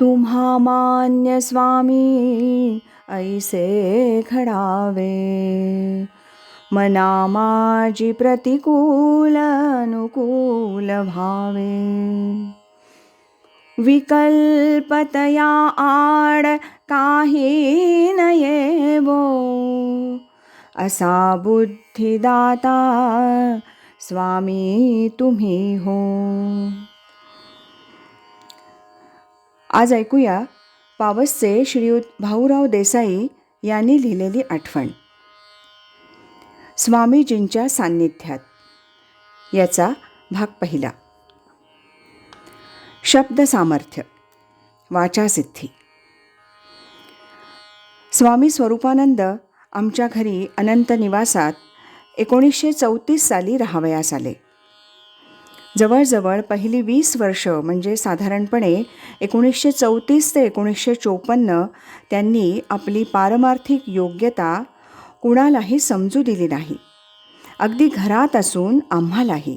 तुम्हा मान्य स्वामी ऐसे घडावे मना माझी प्रतिकूल अनुकूल भावे। विकल्पतया आड काही न येवो असा बुद्धिदाता स्वामी तुम्ही हो। आज ऐकूया पावसचे श्रीयुत भाऊराव देसाई यांनी लिहिलेली आठवण. स्वामीजींच्या सान्निध्यात. याचा भाग पहिला. शब्द सामर्थ्य. वाचासिद्धी. स्वामी स्वरूपानंद आमच्या घरी अनंत निवासात एकोणीसशे चौतीस साली राहावयास आले. जवळजवळ पहिली वीस वर्ष म्हणजे साधारणपणे एकोणीसशे चौतीस ते एकोणीसशे चोपन्न त्यांनी आपली पारमार्थिक योग्यता कुणालाही समजू दिली नाही. अगदी घरात असून आम्हालाही.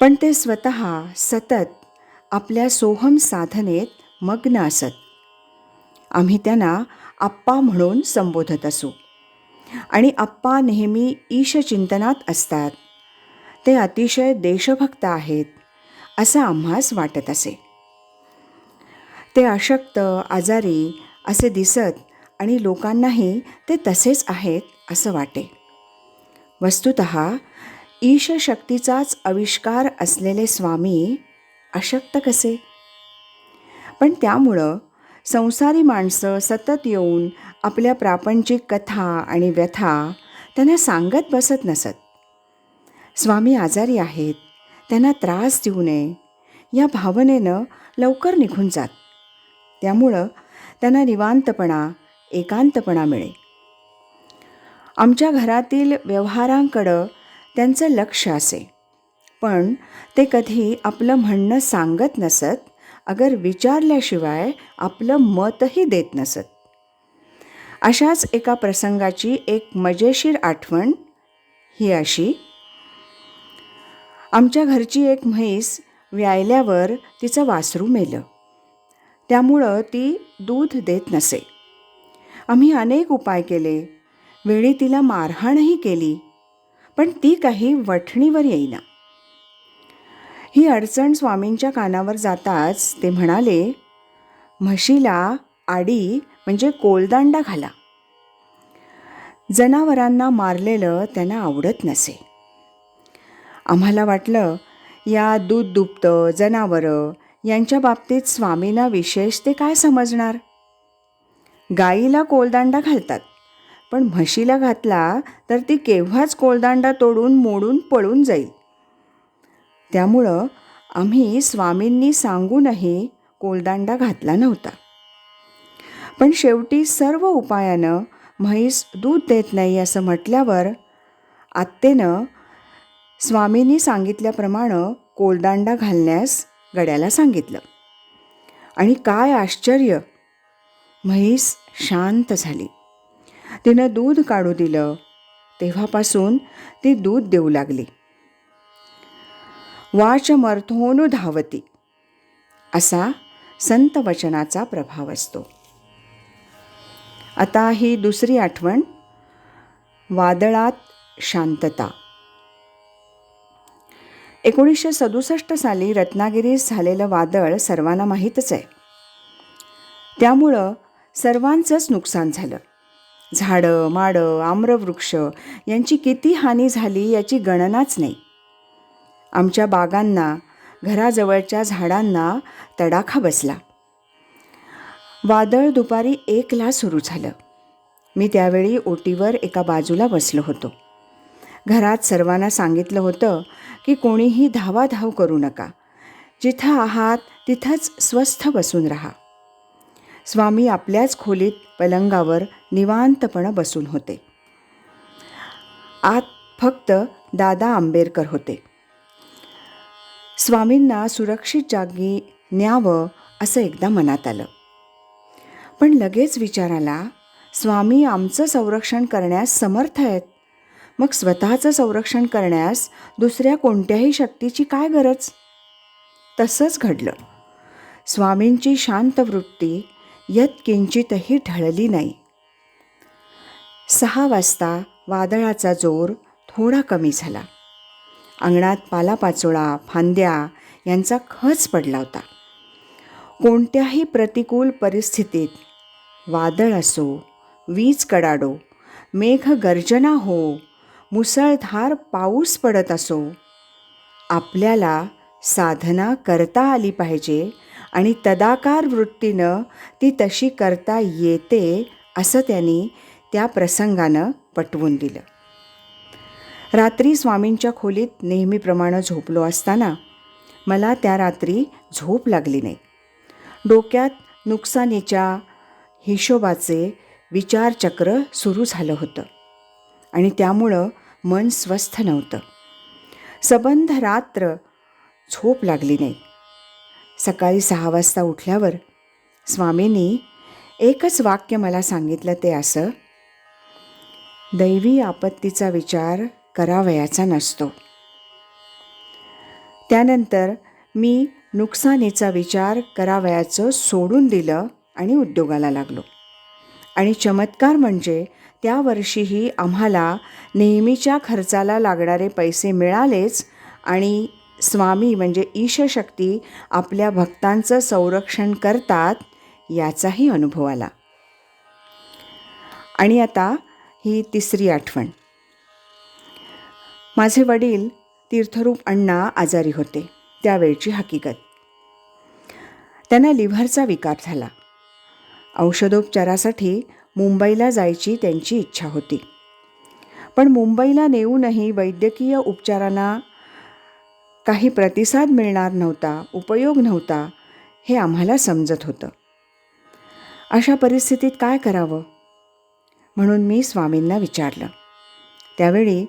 पण ते स्वत सतत आपल्या सोहम साधनेत मग्न असत. आम्ही त्यांना आप्पा म्हणून संबोधत असू. आणि आप्पा नेहमी ईशचिंतनात असतात. ते अतिशय देशभक्त आहेत असं आम्हास वाटत असे. ते अशक्त आजारी असे दिसत आणि लोकांनाही ते तसेच आहेत असं वाटे. वस्तुत ईशशक्तीचाच आविष्कार असलेले स्वामी अशक्त कसे? पण त्यामुळं संसारी माणसं सतत येऊन आपल्या प्रापंचिक कथा आणि व्यथा त्यांना सांगत बसत नसत. स्वामी आजारी आहेत. त्यांना त्रास देऊ नये. या भावनेनं लवकर निघून जात. त्यामुळं त्यांना निवांतपणा एकांतपणा मिळे आमच्या घरातील व्यवहारांकडं त्यांचं लक्ष असे. पण ते कधी आपलं म्हणणं सांगत नसत अगर विचारल्याशिवाय आपलं मतही देत नसत. अशाच एका प्रसंगाची एक मजेशीर आठवण ही अशी आमच्या घरची एक म्हैस व्यायल्यावर तिचं वासरू मेलं. त्यामुळं ती दूध देत नसे. आम्ही अनेक उपाय केले. वेळी तिला मारहाणही केली. पण ती काही वठणीवर येईना. ही अडचण स्वामींच्या कानावर जाताच ते म्हणाले म्हशीला आडी म्हणजे कोलदांडा घाला. जनावरांना मारलेलं त्यांना आवडत नसे. आम्हाला वाटलं या दूध दुभतं जनावरं यांच्या बाबतीत स्वामींना विशेष ते काय समजणार? गाईला कोलदांडा घालतात पण म्हशीला घातला तर ती केव्हाच कोलदांडा तोडून मोडून पळून जाईल? त्यामुळं आम्ही स्वामींनी सांगूनही कोलदांडा घातला नव्हता. पण शेवटी सर्व उपायानं म्हैस दूध देत नाही असं म्हटल्यावर आत्तेनं स्वामींनी सांगितल्याप्रमाणे कोलदांडा घालण्यास गड्याला सांगितलं. आणि काय आश्चर्य! म्हैस शांत झाली. तिनं दूध काढू दिलं. तेव्हापासून ती दूध देऊ लागली. वाचमर्थोनु धावती. असा संत वचनाचा प्रभाव असतो. आता ही दुसरी आठवण वादळात शांतता. एकोणीसशे सदुसष्ट साली रत्नागिरीत झालेलं वादळ सर्वांना माहीतच आहे. त्यामुळं सर्वांचंच नुकसान झालं. झाडं माडं आम्रवृक्ष यांची किती हानी झाली याची गणनाच नाही. आमच्या बागांना घराजवळच्या झाडांना तडाखा बसला. वादळ दुपारी एकला सुरू झालं. मी त्यावेळी ओटीवर एका बाजूला बसलो होतो. घरात सर्वांना सांगितलं होतं की कोणीही धावाधाव करू नका. जिथं आहात तिथंच स्वस्थ बसून राहा. स्वामी आपल्याच खोलीत पलंगावर निवांतपणं बसून होते. आत फक्त दादा आंबेडकर होते. स्वामींना सुरक्षित जागी न्यावं असं एकदा मनात आलं. पण लगेच विचार आला स्वामी आमचं संरक्षण करण्यास समर्थ आहेत. मग स्वतःचं संरक्षण करण्यास दुसऱ्या कोणत्याही शक्तीची काय गरज? तसंच घडलं. स्वामींची शांत वृत्ती यत किंचितही ढळली नाही. सहा वाजता वादळाचा जोर थोडा कमी झाला. अंगणात पालापाचोळा फांद्या यांचा खच पडला होता. कोणत्याही प्रतिकूल परिस्थितीत वादळ असो वीज कडाडो मेघ गर्जना हो मुसळधार पाऊस पडत असो. आपल्याला साधना करता आली पाहिजे आणि तदाकार वृत्तीनं ती तशी करता येते असं त्यांनी त्या प्रसंगानं पटवून दिलं. रात्री स्वामींच्या खोलीत नेहमीप्रमाणे झोपलो असताना मला त्या रात्री झोप लागली नाही. डोक्यात नुकसानीच्या हिशोबाचे विचारचक्र सुरू झालं होतं. आणि त्यामुळं मन स्वस्थ नव्हतं. सबंध रात्र झोप लागली नाही. सकाळी सहा वाजता उठल्यावर स्वामींनी एकच वाक्य मला सांगितलं ते असं दैवी आपत्तीचा विचार करावयाचा नसतो. त्यानंतर मी नुकसानीचा विचार करावयाचं सोडून दिलं आणि उद्योगाला लागलो. आणि चमत्कार म्हणजे त्या वर्षीही आम्हाला नेहमीच्या खर्चाला लागणारे पैसे मिळालेच आणि स्वामी म्हणजे ईशशक्ती आपल्या भक्तांचं संरक्षण करतात याचाही अनुभव आला. आणि आता ही तिसरी आठवण. माझे वडील तीर्थरूप अण्णा आजारी होते त्यावेळची हकीकत. त्यांना लिव्हरचा विकार झाला. औषधोपचारासाठी मुंबईला जायची त्यांची इच्छा होती. पण मुंबईला नेऊनही वैद्यकीय उपचारांना काही प्रतिसाद मिळणार नव्हता उपयोग नव्हता हे आम्हाला समजत होतं. अशा परिस्थितीत काय करावं? म्हणून मी स्वामींना विचारलं. त्यावेळी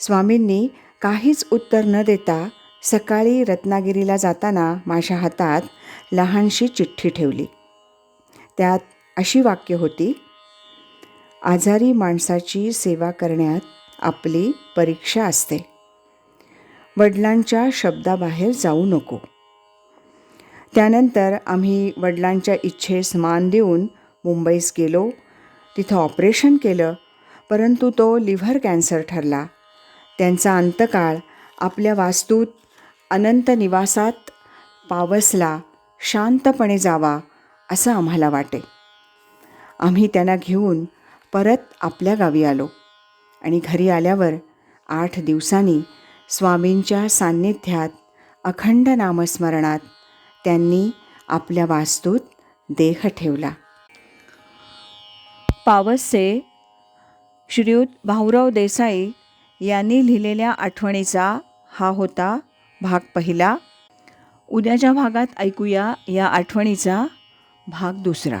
स्वामींनी काहीच उत्तर न देता सकाळी रत्नागिरीला जाताना माझ्या हातात लहानशी चिठ्ठी ठेवली. त्यात अशी वाक्य होती आजारी माणसाची सेवा करण्यात आपली परीक्षा असते. वडिलांच्या शब्दाबाहेर जाऊ नको. त्यानंतर आम्ही वडिलांच्या इच्छेस मान देऊन मुंबईस गेलो. तिथं ऑपरेशन केलं परंतु तो लिव्हर कॅन्सर ठरला. त्यांचा अंतकाळ आपल्या वास्तूत अनंत निवासात पावसला शांतपणे जावा असं आम्हाला वाटे. आम्ही त्यांना घेऊन परत आपल्या गावी आलो आणि घरी आल्यावर आठ दिवसांनी स्वामींच्या सान्निध्यात अखंड नामस्मरणात त्यांनी आपल्या वास्तूत देह ठेवला. पावसचे श्रीयुत भाऊराव देसाई यांनी लिहिलेल्या आठवणीचा हा होता भाग पहिला. उद्याच्या भागात ऐकूया या आठवणीचा भाग दुसरा.